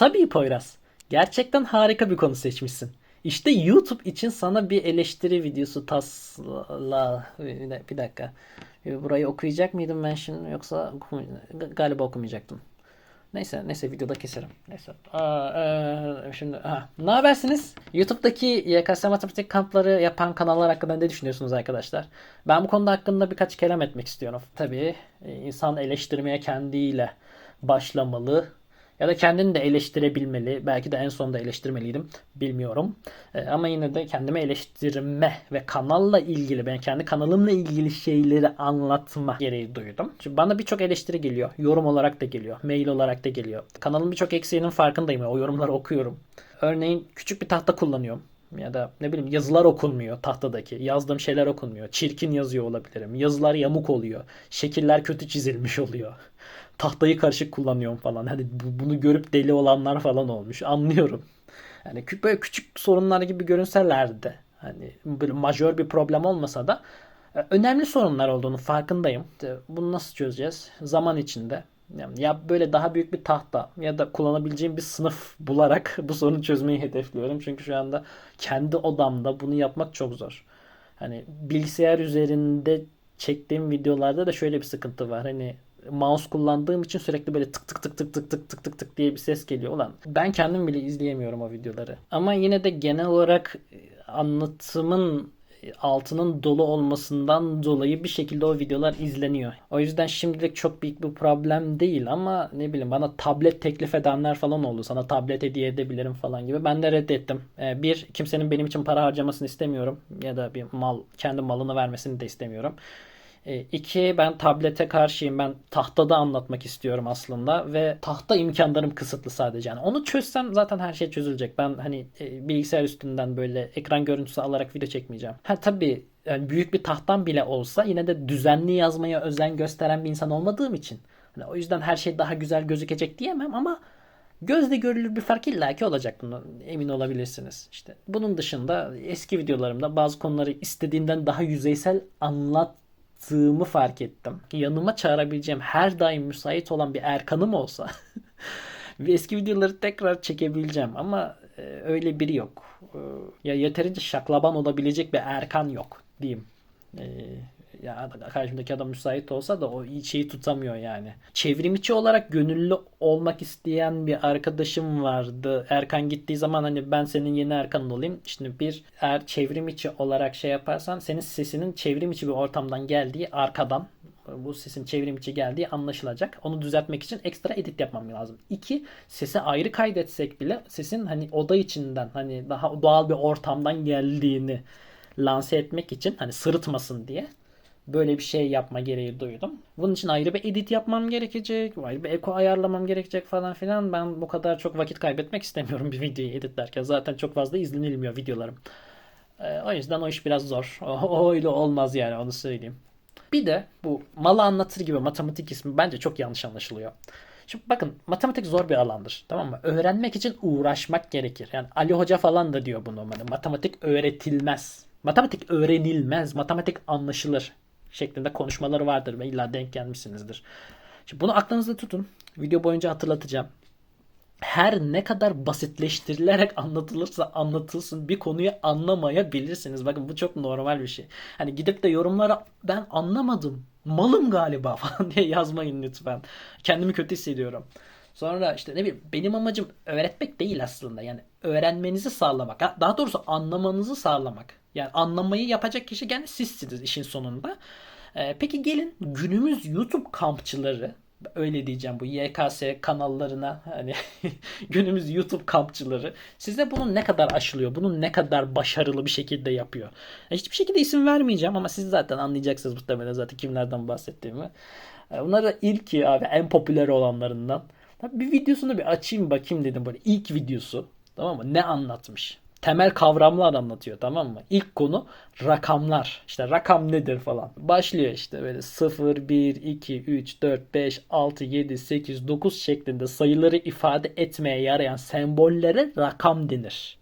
Tabii Poyraz. Gerçekten harika bir konu seçmişsin. İşte YouTube için sana bir eleştiri videosu tasla... Bir dakika. Burayı okuyacak mıydım ben şimdi yoksa galiba okumayacaktım. Neyse neyse videoda keserim. Neyse. Aa, e, şimdi ha. Ne habersiniz? YouTube'daki YKS matematik kampları yapan kanallar hakkında ne düşünüyorsunuz arkadaşlar? Ben bu konuda hakkında birkaç kelam etmek istiyorum. Tabii e, insan eleştirmeye kendiyle başlamalı. Ya da kendini de eleştirebilmeli. Belki de en sonunda eleştirmeliydim. Bilmiyorum. E, ama yine de kendimi eleştirme ve kanalla ilgili, ben kendi kanalımla ilgili şeyleri anlatma gereği duydum. Çünkü bana birçok eleştiri geliyor. Yorum olarak da geliyor. Mail olarak da geliyor. Kanalın birçok eksiğinin farkındayım. O yorumları okuyorum. Örneğin küçük bir tahta kullanıyorum ya da ne bileyim yazılar okunmuyor tahtadaki. Yazdığım şeyler okunmuyor. Çirkin yazıyor olabilirim. Yazılar yamuk oluyor. Şekiller kötü çizilmiş oluyor. Tahtayı karışık kullanıyorum falan. Hani bunu görüp deli olanlar falan olmuş. Anlıyorum. Yani böyle küçük sorunlar gibi görünseler de hani böyle majör bir problem olmasa da e, önemli sorunlar olduğunu farkındayım. Bunu nasıl çözeceğiz? Zaman içinde ya böyle daha büyük bir tahta ya da kullanabileceğim bir sınıf bularak bu sorunu çözmeyi hedefliyorum. Çünkü şu anda kendi odamda bunu yapmak çok zor. Hani bilgisayar üzerinde çektiğim videolarda da şöyle bir sıkıntı var. Hani mouse kullandığım için sürekli böyle tık tık tık tık tık tık tık tık tık diye bir ses geliyor. Ulan ben kendim bile izleyemiyorum o videoları. Ama yine de genel olarak anlatımın altının dolu olmasından dolayı bir şekilde o videolar izleniyor. O yüzden şimdilik çok büyük bir problem değil ama ne bileyim bana tablet teklif edenler falan oldu. Sana tablet hediye edebilirim falan gibi. Ben de reddettim. Ee, bir, kimsenin benim için para harcamasını istemiyorum. Ya da bir mal, kendi malını vermesini de istemiyorum. E, iki, ben tablete karşıyım. Ben tahtada anlatmak istiyorum aslında ve tahta imkanlarım kısıtlı sadece. Yani onu çözsem zaten her şey çözülecek. Ben hani e, bilgisayar üstünden böyle ekran görüntüsü alarak video çekmeyeceğim. Ha tabii yani büyük bir tahtam bile olsa yine de düzenli yazmaya özen gösteren bir insan olmadığım için. Hani o yüzden her şey daha güzel gözükecek diyemem ama gözle görülür bir fark illaki olacak bunu emin olabilirsiniz. İşte bunun dışında eski videolarımda bazı konuları istediğimden daha yüzeysel anlat yaptığımı fark ettim. Yanıma çağırabileceğim her daim müsait olan bir Erkan'ım olsa eski videoları tekrar çekebileceğim ama e, öyle biri yok. E, ya yeterince şaklaban olabilecek bir Erkan yok diyeyim. Ya karşımdaki adam müsait olsa da o şeyi tutamıyor yani. Çevrim içi olarak gönüllü olmak isteyen bir arkadaşım vardı. Erkan gittiği zaman hani ben senin yeni Erkan'ın olayım. Şimdi bir eğer çevrim içi olarak şey yaparsan senin sesinin çevrim içi bir ortamdan geldiği arkadan bu sesin çevrim içi geldiği anlaşılacak. Onu düzeltmek için ekstra edit yapmam lazım. İki, sesi ayrı kaydetsek bile sesin hani oda içinden hani daha doğal bir ortamdan geldiğini lanse etmek için hani sırıtmasın diye böyle bir şey yapma gereği duydum. Bunun için ayrı bir edit yapmam gerekecek. Ayrı bir eko ayarlamam gerekecek falan filan. Ben bu kadar çok vakit kaybetmek istemiyorum bir videoyu editlerken. Zaten çok fazla izlenilmiyor videolarım. Ee, o yüzden o iş biraz zor. O, öyle olmaz yani onu söyleyeyim. Bir de bu malı anlatır gibi matematik ismi bence çok yanlış anlaşılıyor. Şimdi bakın matematik zor bir alandır. Tamam mı? Öğrenmek için uğraşmak gerekir. Yani Ali Hoca falan da diyor bunu. Yani matematik öğretilmez. Matematik öğrenilmez. Matematik anlaşılır şeklinde konuşmaları vardır ve illa denk gelmişsinizdir. Şimdi bunu aklınızda tutun. Video boyunca hatırlatacağım. Her ne kadar basitleştirilerek anlatılırsa anlatılsın bir konuyu anlamayabilirsiniz. Bakın bu çok normal bir şey. Hani gidip de yorumlara ben anlamadım malım galiba falan diye yazmayın lütfen. Kendimi kötü hissediyorum. Sonra işte ne bileyim benim amacım öğretmek değil aslında. Yani öğrenmenizi sağlamak. Daha doğrusu anlamanızı sağlamak. Yani anlamayı yapacak kişi gene sizsiniz işin sonunda. Ee, peki gelin günümüz YouTube kampçıları öyle diyeceğim bu YKS kanallarına hani günümüz YouTube kampçıları size bunun ne kadar aşılıyor, bunun ne kadar başarılı bir şekilde yapıyor. Yani hiçbir şekilde isim vermeyeceğim ama siz zaten anlayacaksınız muhtemelen zaten kimlerden bahsettiğimi. Ee, bunları ilk abi en popüler olanlarından. Bir videosunu bir açayım bakayım dedim böyle ilk videosu. Tamam mı? Ne anlatmış? Temel kavramlar anlatıyor tamam mı? İlk konu rakamlar. İşte rakam nedir falan. Başlıyor işte böyle 0, 1, 2, 3, 4, 5, 6, 7, 8, 9 şeklinde sayıları ifade etmeye yarayan sembollere rakam denir.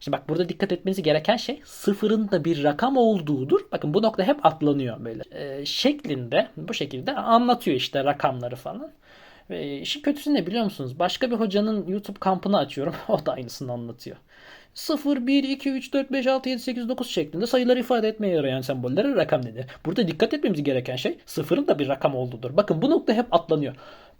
Şimdi bak burada dikkat etmeniz gereken şey sıfırın da bir rakam olduğudur. Bakın bu nokta hep atlanıyor böyle. Ee, şeklinde bu şekilde anlatıyor işte rakamları falan. Ve işin kötüsü ne biliyor musunuz? Başka bir hocanın YouTube kampını açıyorum. O da aynısını anlatıyor. 0, 1, 2, 3, 4, 5, 6, 7, 8, 9 şeklinde sayıları ifade etmeye yarayan sembollere rakam denir. Burada dikkat etmemiz gereken şey sıfırın da bir rakam olduğudur. Bakın bu nokta hep atlanıyor.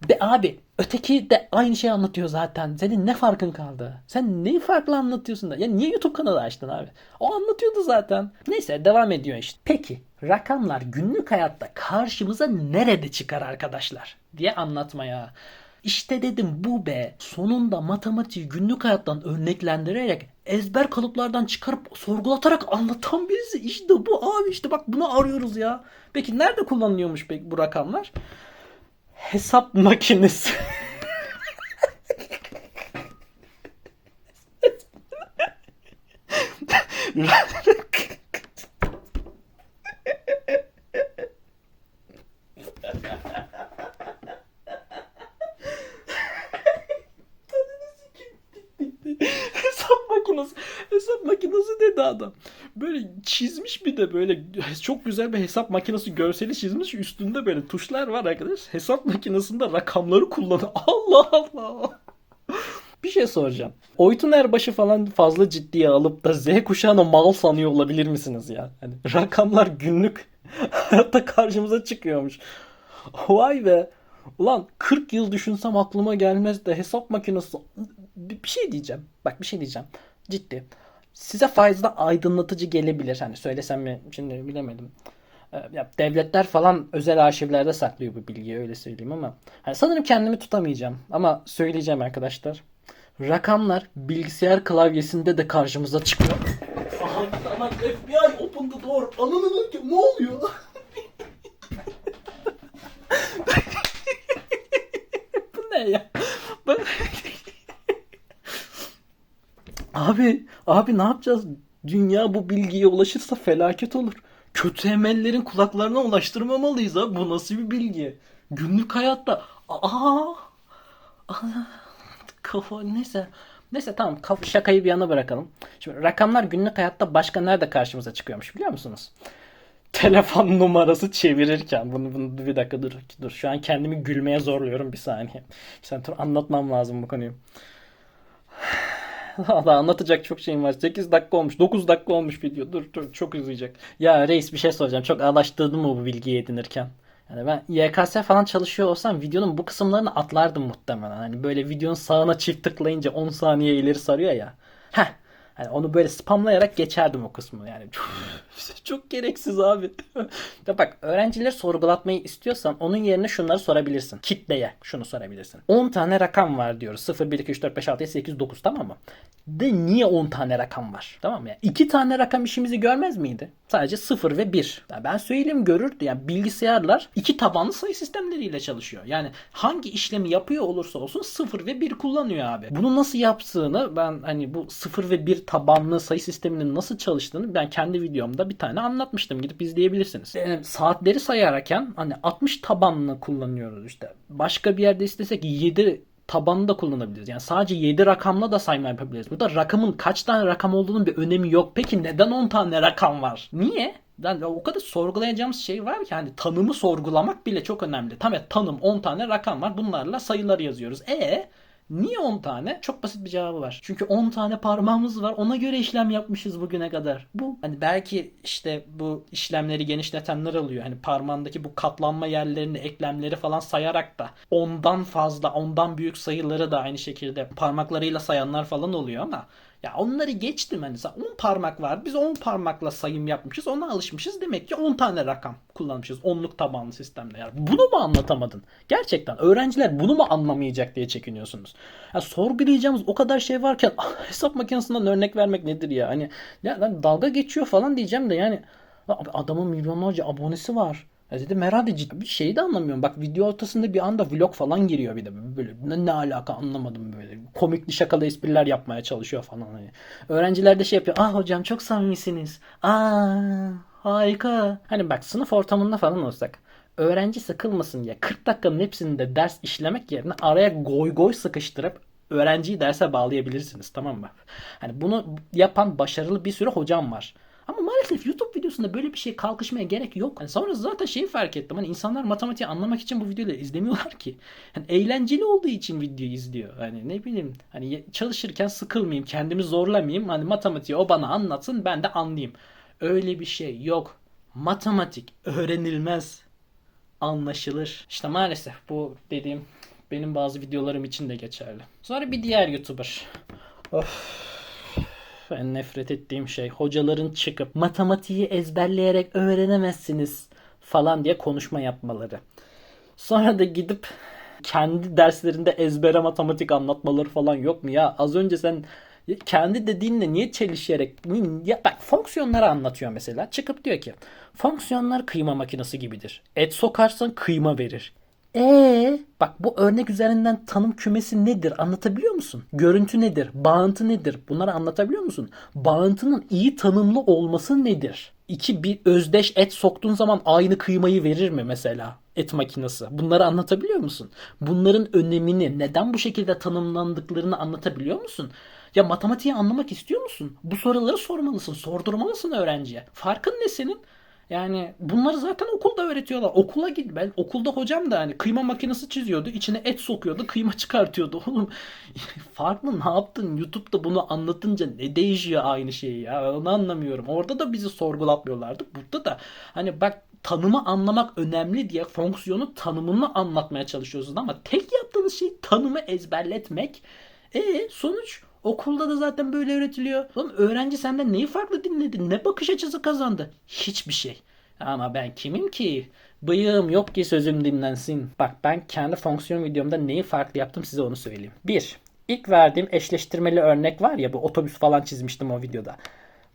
Be abi öteki de aynı şeyi anlatıyor zaten. Senin ne farkın kaldı? Sen neyi farklı anlatıyorsun da? Ya niye YouTube kanalı açtın abi? O anlatıyordu zaten. Neyse devam ediyor işte. Peki rakamlar günlük hayatta karşımıza nerede çıkar arkadaşlar? Diye anlatmaya. İşte dedim bu be. Sonunda matematiği günlük hayattan örneklendirerek ezber kalıplardan çıkarıp sorgulatarak anlatan birisi. İşte bu abi işte bak bunu arıyoruz ya. Peki nerede kullanılıyormuş peki bu rakamlar? Hesap makinesi. hesap makinesi. Hesap makinesi dedi adam. Böyle çizmiş bir de böyle çok güzel bir hesap makinesi görseli çizmiş. Üstünde böyle tuşlar var arkadaş. Hesap makinesinde rakamları kullanıyor. Allah Allah. Bir şey soracağım. Oytun Erbaş'ı falan fazla ciddiye alıp da Z kuşağına mal sanıyor olabilir misiniz ya? Hani rakamlar günlük hayatta karşımıza çıkıyormuş. Vay be. Ulan 40 yıl düşünsem aklıma gelmez de hesap makinesi bir şey diyeceğim. Bak bir şey diyeceğim. Ciddi. Size fazla aydınlatıcı gelebilir. Hani söylesem mi şimdi bilemedim. Ee, Ya devletler falan özel arşivlerde saklıyor bu bilgiyi öyle söyleyeyim ama hani sanırım kendimi tutamayacağım ama söyleyeceğim arkadaşlar. Rakamlar bilgisayar klavyesinde de karşımıza çıkıyor. Aha, FBI open the door. Ananı ne oluyor? Bu ne ya? Ben- Abi, abi ne yapacağız? Dünya bu bilgiye ulaşırsa felaket olur. Kötü emellerin kulaklarına ulaştırmamalıyız abi. Bu nasıl bir bilgi? Günlük hayatta. Aa, aa kafa neyse. Neyse tamam şakayı bir yana bırakalım. Şimdi rakamlar günlük hayatta başka nerede karşımıza çıkıyormuş biliyor musunuz? Telefon numarası çevirirken bunu, bunu bir dakika dur dur şu an kendimi gülmeye zorluyorum bir saniye. Sen dur anlatmam lazım bu konuyu. Daha anlatacak çok şeyim var. 8 dakika olmuş. 9 dakika olmuş video. Dur dur çok uzayacak. Ya reis bir şey soracağım. Çok ağlaştırdın mı bu bilgiyi edinirken? Yani ben YKS falan çalışıyor olsam videonun bu kısımlarını atlardım muhtemelen. Hani böyle videonun sağına çift tıklayınca 10 saniye ileri sarıyor ya. Heh. Hani onu böyle spamlayarak geçerdim o kısmı. Yani çok, çok gereksiz abi. Ya bak öğrencileri sorgulatmayı istiyorsan onun yerine şunları sorabilirsin. Kitleye şunu sorabilirsin. 10 tane rakam var diyoruz. 0, 1, 2, 3, 4, 5, 6, 7, 8, 9 tamam mı? De niye 10 tane rakam var? Tamam mı? Yani 2 tane rakam işimizi görmez miydi? Sadece 0 ve 1. Ya ben söyleyeyim görürdü. Yani bilgisayarlar iki tabanlı sayı sistemleriyle çalışıyor. Yani hangi işlemi yapıyor olursa olsun 0 ve 1 kullanıyor abi. Bunu nasıl yaptığını ben hani bu 0 ve 1 tabanlı sayı sisteminin nasıl çalıştığını ben kendi videomda bir tane anlatmıştım. Gidip izleyebilirsiniz. Yani saatleri sayarken hani 60 tabanlı kullanıyoruz işte. Başka bir yerde istesek 7 tabanını da kullanabiliriz. Yani sadece 7 rakamla da sayma yapabiliriz. Burada rakamın kaç tane rakam olduğunun bir önemi yok. Peki neden 10 tane rakam var? Niye? Yani o kadar sorgulayacağımız şey var ki hani tanımı sorgulamak bile çok önemli. Tamam tanım 10 tane rakam var. Bunlarla sayıları yazıyoruz. E Niye 10 tane? Çok basit bir cevabı var. Çünkü 10 tane parmağımız var. Ona göre işlem yapmışız bugüne kadar. Bu hani belki işte bu işlemleri genişletenler oluyor. Hani parmağındaki bu katlanma yerlerini, eklemleri falan sayarak da ondan fazla, ondan büyük sayıları da aynı şekilde parmaklarıyla sayanlar falan oluyor ama ya onları geçtim hani 10 parmak var. Biz 10 parmakla sayım yapmışız. Ona alışmışız. Demek ki 10 tane rakam kullanmışız. Onluk tabanlı sistemde. Yani bunu mu anlatamadın? Gerçekten öğrenciler bunu mu anlamayacak diye çekiniyorsunuz. Ya sorgulayacağımız o kadar şey varken hesap makinesinden örnek vermek nedir ya? Hani ya dalga geçiyor falan diyeceğim de yani adamın milyonlarca abonesi var. Ya dedim herhalde ciddi bir şeyi de anlamıyorum. Bak video ortasında bir anda vlog falan giriyor bir de böyle ne, ne alaka anlamadım böyle. Komikli şakalı espriler yapmaya çalışıyor falan hani. Öğrenciler de şey yapıyor. Ah hocam çok samimisiniz. Aa harika. Hani bak sınıf ortamında falan olsak öğrenci sıkılmasın diye 40 dakikanın hepsinde ders işlemek yerine araya goy goy sıkıştırıp öğrenciyi derse bağlayabilirsiniz tamam mı? Hani bunu yapan başarılı bir sürü hocam var. Ama maalesef YouTube videosunda böyle bir şey kalkışmaya gerek yok. Hani sonra zaten şeyi fark ettim. Hani insanlar matematiği anlamak için bu videoları izlemiyorlar ki. Hani eğlenceli olduğu için videoyu izliyor. Hani ne bileyim hani çalışırken sıkılmayayım, kendimi zorlamayayım. Hani matematiği o bana anlatsın ben de anlayayım. Öyle bir şey yok. Matematik öğrenilmez. Anlaşılır. İşte maalesef bu dediğim benim bazı videolarım için de geçerli. Sonra bir diğer YouTuber. Of. En nefret ettiğim şey hocaların çıkıp matematiği ezberleyerek öğrenemezsiniz falan diye konuşma yapmaları. Sonra da gidip kendi derslerinde ezbere matematik anlatmaları falan yok mu ya? Az önce sen kendi dediğinle niye çelişerek ya bak fonksiyonları anlatıyor mesela. Çıkıp diyor ki fonksiyonlar kıyma makinesi gibidir. Et sokarsan kıyma verir. Ee, bak bu örnek üzerinden tanım kümesi nedir? Anlatabiliyor musun? Görüntü nedir? Bağıntı nedir? Bunları anlatabiliyor musun? Bağıntının iyi tanımlı olması nedir? İki bir özdeş et soktuğun zaman aynı kıymayı verir mi mesela? Et makinesi. Bunları anlatabiliyor musun? Bunların önemini, neden bu şekilde tanımlandıklarını anlatabiliyor musun? Ya matematiği anlamak istiyor musun? Bu soruları sormalısın, sordurmalısın öğrenciye. Farkın ne senin? Yani bunları zaten okulda öğretiyorlar. Okula git. Ben okulda hocam da hani kıyma makinesi çiziyordu. içine et sokuyordu. Kıyma çıkartıyordu. Oğlum farklı ne yaptın? YouTube'da bunu anlatınca ne değişiyor aynı şeyi ya? Onu anlamıyorum. Orada da bizi sorgulatmıyorlardı. Burada da hani bak tanımı anlamak önemli diye fonksiyonu tanımını anlatmaya çalışıyorsunuz ama tek yaptığınız şey tanımı ezberletmek. E sonuç Okulda da zaten böyle öğretiliyor. Oğlum öğrenci senden neyi farklı dinledi? Ne bakış açısı kazandı? Hiçbir şey. Ama ben kimim ki? Bıyığım yok ki sözüm dinlensin. Bak ben kendi fonksiyon videomda neyi farklı yaptım size onu söyleyeyim. 1. İlk verdiğim eşleştirmeli örnek var ya bu otobüs falan çizmiştim o videoda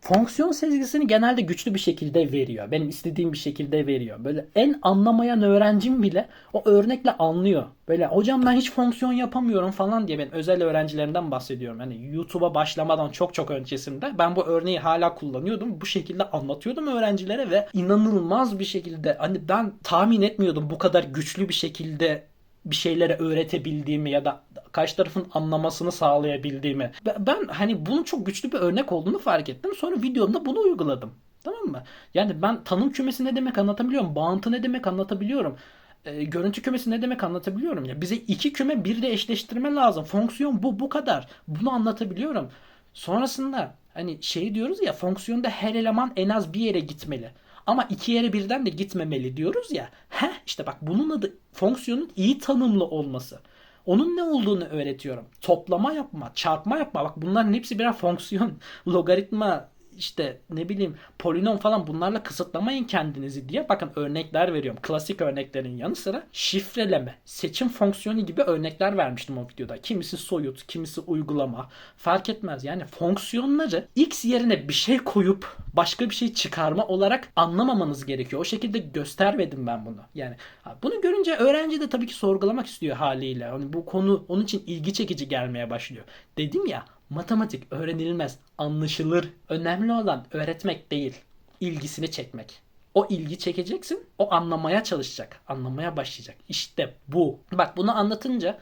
fonksiyon sezgisini genelde güçlü bir şekilde veriyor. Benim istediğim bir şekilde veriyor. Böyle en anlamayan öğrencim bile o örnekle anlıyor. Böyle hocam ben hiç fonksiyon yapamıyorum falan diye ben özel öğrencilerimden bahsediyorum. Hani YouTube'a başlamadan çok çok öncesinde ben bu örneği hala kullanıyordum. Bu şekilde anlatıyordum öğrencilere ve inanılmaz bir şekilde hani ben tahmin etmiyordum bu kadar güçlü bir şekilde bir şeylere öğretebildiğimi ya da karşı tarafın anlamasını sağlayabildiğimi. Ben hani bunun çok güçlü bir örnek olduğunu fark ettim. Sonra videomda bunu uyguladım. Tamam mı? Yani ben tanım kümesi ne demek anlatabiliyorum. Bağıntı ne demek anlatabiliyorum. E, görüntü kümesi ne demek anlatabiliyorum. Ya bize iki küme bir de eşleştirme lazım. Fonksiyon bu bu kadar. Bunu anlatabiliyorum. Sonrasında hani şey diyoruz ya fonksiyonda her eleman en az bir yere gitmeli. Ama iki yere birden de gitmemeli diyoruz ya. Heh işte bak bunun adı fonksiyonun iyi tanımlı olması. Onun ne olduğunu öğretiyorum. Toplama yapma, çarpma yapma. Bak bunların hepsi birer fonksiyon. Logaritma, işte ne bileyim polinom falan bunlarla kısıtlamayın kendinizi diye bakın örnekler veriyorum. Klasik örneklerin yanı sıra şifreleme, seçim fonksiyonu gibi örnekler vermiştim o videoda. Kimisi soyut, kimisi uygulama fark etmez. Yani fonksiyonları x yerine bir şey koyup başka bir şey çıkarma olarak anlamamanız gerekiyor. O şekilde göstermedim ben bunu. Yani bunu görünce öğrenci de tabii ki sorgulamak istiyor haliyle. Yani bu konu onun için ilgi çekici gelmeye başlıyor. Dedim ya Matematik öğrenilmez, anlaşılır. Önemli olan öğretmek değil, ilgisini çekmek. O ilgi çekeceksin, o anlamaya çalışacak, anlamaya başlayacak. İşte bu. Bak bunu anlatınca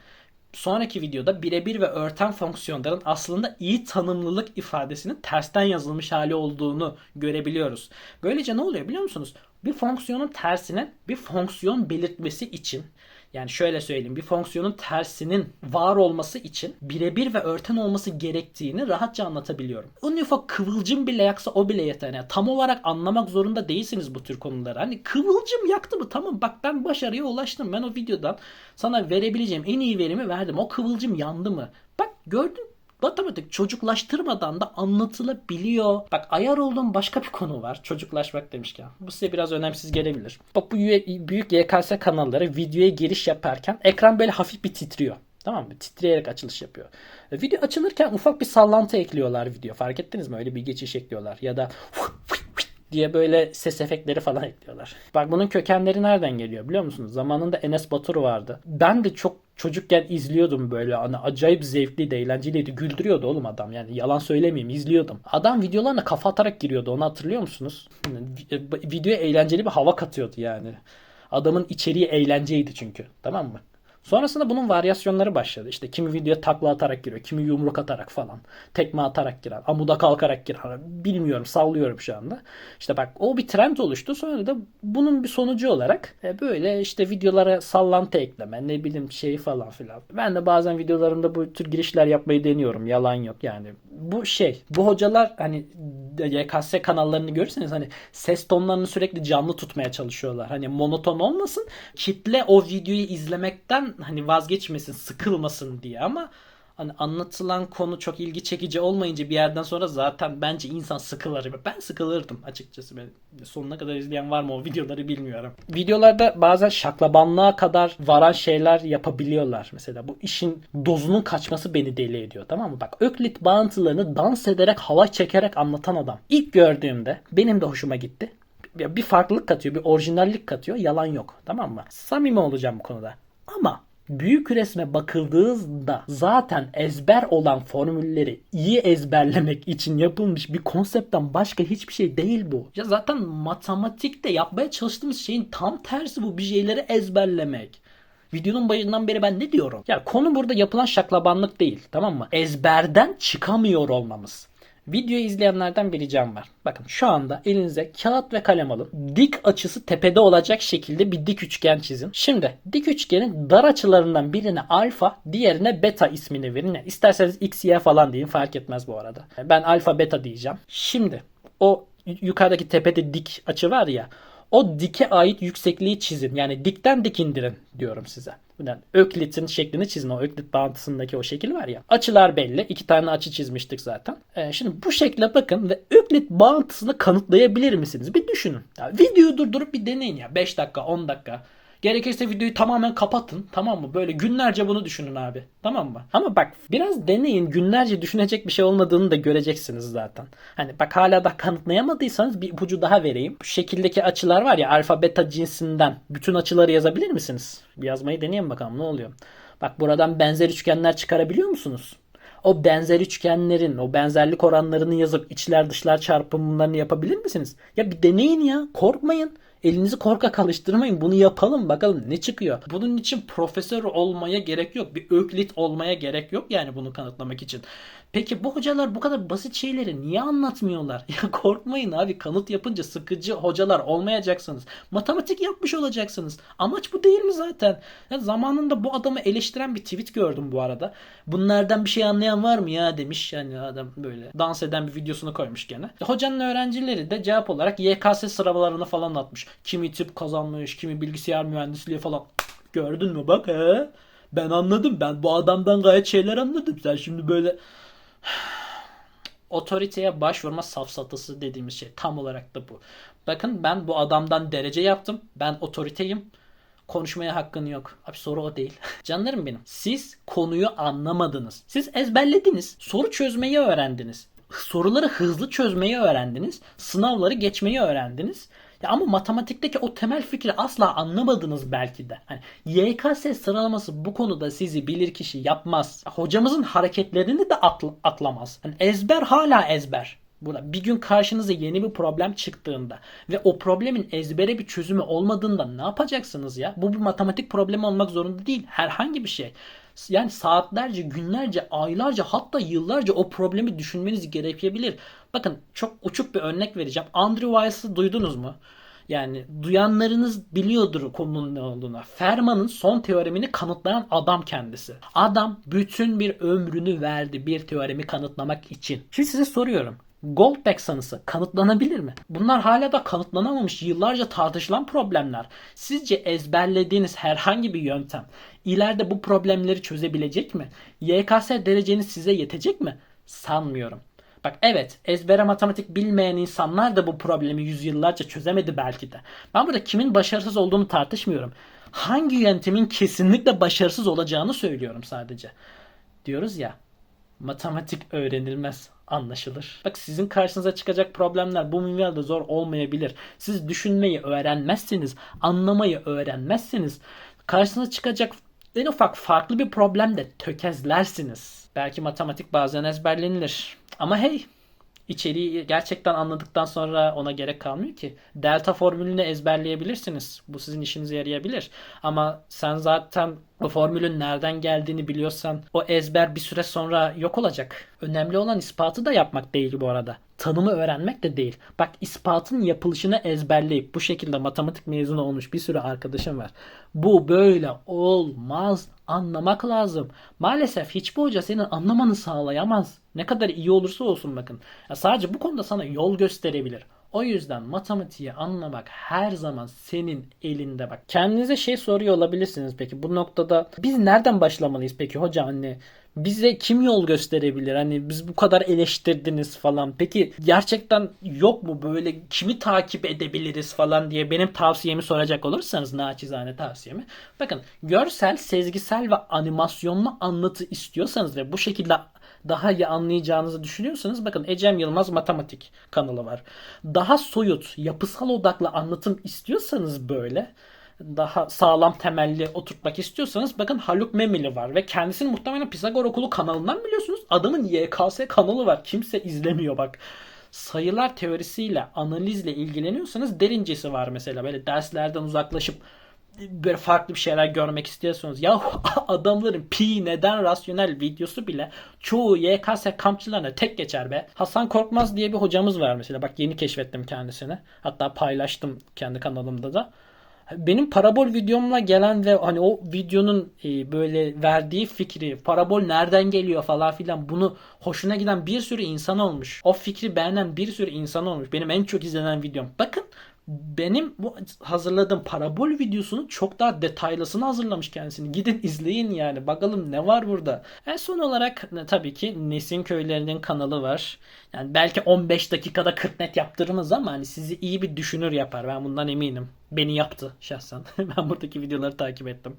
sonraki videoda birebir ve örten fonksiyonların aslında iyi tanımlılık ifadesinin tersten yazılmış hali olduğunu görebiliyoruz. Böylece ne oluyor biliyor musunuz? Bir fonksiyonun tersine bir fonksiyon belirtmesi için yani şöyle söyleyeyim bir fonksiyonun tersinin var olması için birebir ve örten olması gerektiğini rahatça anlatabiliyorum. En ufak kıvılcım bile yaksa o bile yeter. Yani tam olarak anlamak zorunda değilsiniz bu tür konuları. Hani kıvılcım yaktı mı tamam bak ben başarıya ulaştım. Ben o videodan sana verebileceğim en iyi verimi verdim. O kıvılcım yandı mı? Bak gördün matematik çocuklaştırmadan da anlatılabiliyor. Bak ayar olduğum başka bir konu var. Çocuklaşmak demişken. Bu size biraz önemsiz gelebilir. Bak bu büyük YKS kanalları videoya giriş yaparken ekran böyle hafif bir titriyor. Tamam mı? Titreyerek açılış yapıyor. Video açılırken ufak bir sallantı ekliyorlar video. Fark ettiniz mi? Öyle bir geçiş ekliyorlar. Ya da diye böyle ses efektleri falan ekliyorlar. Bak bunun kökenleri nereden geliyor biliyor musunuz? Zamanında Enes Batur vardı. Ben de çok çocukken izliyordum böyle hani acayip zevkliydi, eğlenceliydi. Güldürüyordu oğlum adam yani yalan söylemeyeyim izliyordum. Adam videolarına kafa atarak giriyordu onu hatırlıyor musunuz? Videoya eğlenceli bir hava katıyordu yani. Adamın içeriği eğlenceydi çünkü tamam mı? Sonrasında bunun varyasyonları başladı. İşte kimi videoya takla atarak giriyor, kimi yumruk atarak falan, tekme atarak girer, amuda kalkarak girer. Bilmiyorum, sallıyorum şu anda. İşte bak o bir trend oluştu. Sonra da bunun bir sonucu olarak e, böyle işte videolara sallantı ekleme, ne bileyim şey falan filan. Ben de bazen videolarımda bu tür girişler yapmayı deniyorum. Yalan yok yani. Bu şey, bu hocalar hani YKS kanallarını görürseniz hani ses tonlarını sürekli canlı tutmaya çalışıyorlar. Hani monoton olmasın. Kitle o videoyu izlemekten hani vazgeçmesin, sıkılmasın diye ama hani anlatılan konu çok ilgi çekici olmayınca bir yerden sonra zaten bence insan sıkılır. Ben sıkılırdım açıkçası. Ben sonuna kadar izleyen var mı o videoları bilmiyorum. Videolarda bazen şaklabanlığa kadar varan şeyler yapabiliyorlar. Mesela bu işin dozunun kaçması beni deli ediyor tamam mı? Bak Öklit bağıntılarını dans ederek hava çekerek anlatan adam. İlk gördüğümde benim de hoşuma gitti. Bir farklılık katıyor, bir orijinallik katıyor. Yalan yok. Tamam mı? Samimi olacağım bu konuda. Ama büyük resme bakıldığında zaten ezber olan formülleri iyi ezberlemek için yapılmış bir konseptten başka hiçbir şey değil bu. Ya zaten matematikte yapmaya çalıştığımız şeyin tam tersi bu bir şeyleri ezberlemek. Videonun başından beri ben ne diyorum? Ya konu burada yapılan şaklabanlık değil tamam mı? Ezberden çıkamıyor olmamız. Videoyu izleyenlerden bir ricam var. Bakın şu anda elinize kağıt ve kalem alın. Dik açısı tepede olacak şekilde bir dik üçgen çizin. Şimdi dik üçgenin dar açılarından birine alfa, diğerine beta ismini verin. Yani isterseniz x, y falan deyin fark etmez bu arada. Ben alfa beta diyeceğim. Şimdi o yukarıdaki tepede dik açı var ya o dike ait yüksekliği çizin. Yani dikten dik indirin diyorum size. Yani Öklit'in şeklini çizin. O Öklit bağıntısındaki o şekil var ya. Açılar belli. İki tane açı çizmiştik zaten. Ee, şimdi bu şekle bakın ve Öklit bağıntısını kanıtlayabilir misiniz? Bir düşünün. Ya, videoyu durdurup bir deneyin ya. 5 dakika 10 dakika. Gerekirse videoyu tamamen kapatın. Tamam mı? Böyle günlerce bunu düşünün abi. Tamam mı? Ama bak biraz deneyin. Günlerce düşünecek bir şey olmadığını da göreceksiniz zaten. Hani bak hala da kanıtlayamadıysanız bir ipucu daha vereyim. Bu şekildeki açılar var ya alfa beta cinsinden. Bütün açıları yazabilir misiniz? Yazmayı deneyin bakalım ne oluyor. Bak buradan benzer üçgenler çıkarabiliyor musunuz? o benzer üçgenlerin, o benzerlik oranlarını yazıp içler dışlar çarpımlarını yapabilir misiniz? Ya bir deneyin ya. Korkmayın. Elinizi korkak alıştırmayın. Bunu yapalım bakalım ne çıkıyor. Bunun için profesör olmaya gerek yok. Bir öklit olmaya gerek yok yani bunu kanıtlamak için. Peki bu hocalar bu kadar basit şeyleri niye anlatmıyorlar? Ya korkmayın abi kanıt yapınca sıkıcı hocalar olmayacaksınız. Matematik yapmış olacaksınız. Amaç bu değil mi zaten? Ya zamanında bu adamı eleştiren bir tweet gördüm bu arada. Bunlardan bir şey anlayan var mı ya demiş. Yani adam böyle dans eden bir videosunu koymuş gene. Hocanın öğrencileri de cevap olarak YKS sıralalarını falan atmış. Kimi tip kazanmış, kimi bilgisayar mühendisliği falan. Gördün mü bak he? Ben anladım. Ben bu adamdan gayet şeyler anladım. Sen şimdi böyle otoriteye başvurma safsatası dediğimiz şey tam olarak da bu. Bakın ben bu adamdan derece yaptım. Ben otoriteyim. Konuşmaya hakkın yok. Abi soru o değil. Canlarım benim. Siz konuyu anlamadınız. Siz ezberlediniz. Soru çözmeyi öğrendiniz. Soruları hızlı çözmeyi öğrendiniz. Sınavları geçmeyi öğrendiniz. Ya ama matematikteki o temel fikri asla anlamadınız belki de. Hani YKS sıralaması bu konuda sizi bilir kişi yapmaz. Hocamızın hareketlerini de atl atlamaz. Hani ezber hala ezber. Buna bir gün karşınıza yeni bir problem çıktığında ve o problemin ezbere bir çözümü olmadığında ne yapacaksınız ya? Bu bir matematik problemi olmak zorunda değil. Herhangi bir şey. Yani saatlerce, günlerce, aylarca hatta yıllarca o problemi düşünmeniz gerekebilir. Bakın çok uçuk bir örnek vereceğim. Andrew Wies'ı duydunuz mu? Yani duyanlarınız biliyordur konunun ne olduğunu. Fermat'ın son teoremini kanıtlayan adam kendisi. Adam bütün bir ömrünü verdi bir teoremi kanıtlamak için. Şimdi size soruyorum. Goldberg sanısı kanıtlanabilir mi? Bunlar hala da kanıtlanamamış yıllarca tartışılan problemler. Sizce ezberlediğiniz herhangi bir yöntem ileride bu problemleri çözebilecek mi? YKS dereceniz size yetecek mi? Sanmıyorum. Bak evet ezbere matematik bilmeyen insanlar da bu problemi yüzyıllarca çözemedi belki de. Ben burada kimin başarısız olduğunu tartışmıyorum. Hangi yöntemin kesinlikle başarısız olacağını söylüyorum sadece. Diyoruz ya matematik öğrenilmez anlaşılır. Bak sizin karşınıza çıkacak problemler bu minvalde zor olmayabilir. Siz düşünmeyi öğrenmezseniz, anlamayı öğrenmezseniz karşınıza çıkacak en ufak farklı bir problemde tökezlersiniz. Belki matematik bazen ezberlenilir. Ama hey içeriği gerçekten anladıktan sonra ona gerek kalmıyor ki. Delta formülünü ezberleyebilirsiniz. Bu sizin işinize yarayabilir. Ama sen zaten O formülün nereden geldiğini biliyorsan o ezber bir süre sonra yok olacak. Önemli olan ispatı da yapmak değil bu arada. Tanımı öğrenmek de değil. Bak ispatın yapılışını ezberleyip bu şekilde matematik mezunu olmuş bir sürü arkadaşım var. Bu böyle olmaz. Anlamak lazım. Maalesef hiçbir hoca senin anlamanı sağlayamaz. Ne kadar iyi olursa olsun bakın. Ya sadece bu konuda sana yol gösterebilir. O yüzden matematiği anlamak her zaman senin elinde bak. Kendinize şey soruyor olabilirsiniz peki bu noktada biz nereden başlamalıyız peki hoca anne? Bize kim yol gösterebilir? Hani biz bu kadar eleştirdiniz falan. Peki gerçekten yok mu böyle kimi takip edebiliriz falan diye benim tavsiyemi soracak olursanız naçizane tavsiyemi. Bakın görsel, sezgisel ve animasyonlu anlatı istiyorsanız ve bu şekilde daha iyi anlayacağınızı düşünüyorsanız bakın Ecem Yılmaz Matematik kanalı var. Daha soyut, yapısal odaklı anlatım istiyorsanız böyle daha sağlam temelli oturtmak istiyorsanız bakın Haluk Memili var ve kendisini muhtemelen Pisagor Okulu kanalından biliyorsunuz. Adamın YKS kanalı var. Kimse izlemiyor bak. Sayılar teorisiyle, analizle ilgileniyorsanız derincesi var mesela. Böyle derslerden uzaklaşıp böyle farklı bir şeyler görmek istiyorsanız ya adamların pi neden rasyonel videosu bile çoğu YKS kampçılarına tek geçer be. Hasan Korkmaz diye bir hocamız var mesela. Bak yeni keşfettim kendisini. Hatta paylaştım kendi kanalımda da benim parabol videomla gelen ve hani o videonun e, böyle verdiği fikri parabol nereden geliyor falan filan bunu hoşuna giden bir sürü insan olmuş. O fikri beğenen bir sürü insan olmuş. Benim en çok izlenen videom. Bakın benim bu hazırladığım parabol videosunu çok daha detaylısını hazırlamış kendisini. Gidin izleyin yani. Bakalım ne var burada. En son olarak tabii ki Nesin Köylerinin kanalı var. Yani belki 15 dakikada 40 net yaptırırız ama hani sizi iyi bir düşünür yapar. Ben bundan eminim. Beni yaptı şahsen. ben buradaki videoları takip ettim.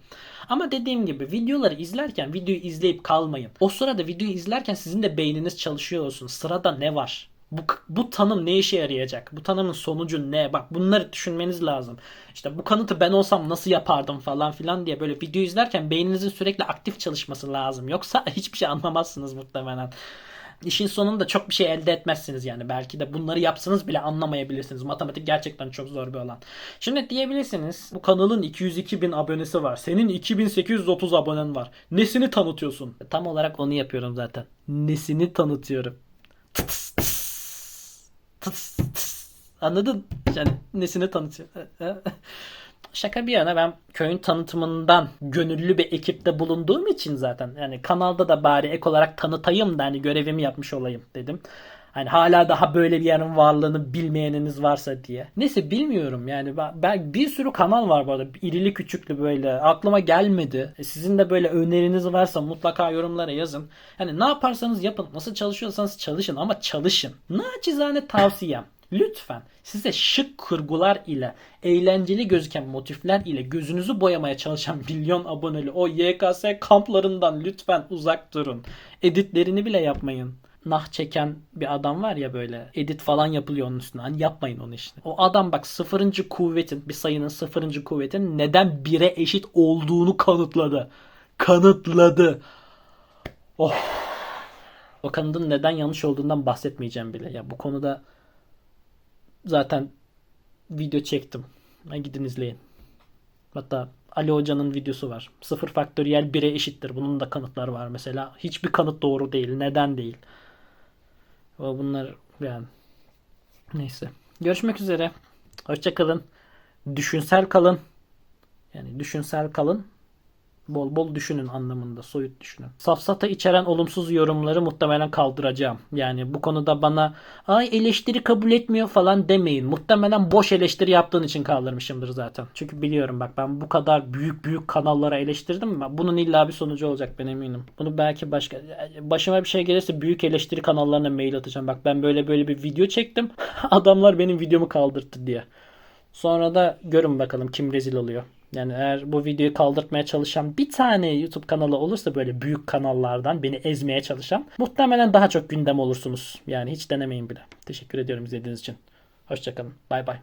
Ama dediğim gibi videoları izlerken videoyu izleyip kalmayın. O sırada videoyu izlerken sizin de beyniniz çalışıyor olsun. Sırada ne var? Bu, bu tanım ne işe yarayacak? Bu tanımın sonucu ne? Bak bunları düşünmeniz lazım. İşte bu kanıtı ben olsam nasıl yapardım falan filan diye böyle video izlerken beyninizin sürekli aktif çalışması lazım. Yoksa hiçbir şey anlamazsınız muhtemelen. İşin sonunda çok bir şey elde etmezsiniz yani. Belki de bunları yapsanız bile anlamayabilirsiniz. Matematik gerçekten çok zor bir alan. Şimdi diyebilirsiniz bu kanalın 202 bin abonesi var. Senin 2830 abonen var. Nesini tanıtıyorsun? Tam olarak onu yapıyorum zaten. Nesini tanıtıyorum. Tıs tıs. Tıs tıs. Anladın? Yani nesini tanıtıyor. Şaka bir yana ben köyün tanıtımından gönüllü bir ekipte bulunduğum için zaten yani kanalda da bari ek olarak tanıtayım da hani görevimi yapmış olayım dedim. Hani hala daha böyle bir yerin varlığını bilmeyeniniz varsa diye. Neyse bilmiyorum yani ben bir sürü kanal var bu arada. İrili küçüklü böyle. Aklıma gelmedi. E, sizin de böyle öneriniz varsa mutlaka yorumlara yazın. Yani ne yaparsanız yapın. Nasıl çalışıyorsanız çalışın ama çalışın. Naçizane tavsiyem. Lütfen size şık kurgular ile eğlenceli gözüken motifler ile gözünüzü boyamaya çalışan milyon aboneli o YKS kamplarından lütfen uzak durun. Editlerini bile yapmayın nah çeken bir adam var ya böyle edit falan yapılıyor onun üstüne. Hani yapmayın onu işte. O adam bak sıfırıncı kuvvetin bir sayının sıfırıncı kuvvetin neden bire eşit olduğunu kanıtladı. Kanıtladı. Oh. O kanıtın neden yanlış olduğundan bahsetmeyeceğim bile. Ya bu konuda zaten video çektim. Gidin izleyin. Hatta Ali Hoca'nın videosu var. Sıfır faktöriyel 1'e eşittir. Bunun da kanıtları var mesela. Hiçbir kanıt doğru değil. Neden değil? Bunlar yani neyse. Görüşmek üzere. Hoşçakalın. Düşünsel kalın. Yani düşünsel kalın. Bol bol düşünün anlamında. Soyut düşünün. Safsata içeren olumsuz yorumları muhtemelen kaldıracağım. Yani bu konuda bana ay eleştiri kabul etmiyor falan demeyin. Muhtemelen boş eleştiri yaptığın için kaldırmışımdır zaten. Çünkü biliyorum bak ben bu kadar büyük büyük kanallara eleştirdim mi? Bunun illa bir sonucu olacak ben eminim. Bunu belki başka başıma bir şey gelirse büyük eleştiri kanallarına mail atacağım. Bak ben böyle böyle bir video çektim. Adamlar benim videomu kaldırdı diye. Sonra da görün bakalım kim rezil oluyor. Yani eğer bu videoyu kaldırtmaya çalışan bir tane YouTube kanalı olursa böyle büyük kanallardan beni ezmeye çalışan muhtemelen daha çok gündem olursunuz. Yani hiç denemeyin bile. Teşekkür ediyorum izlediğiniz için. Hoşçakalın. Bay bay.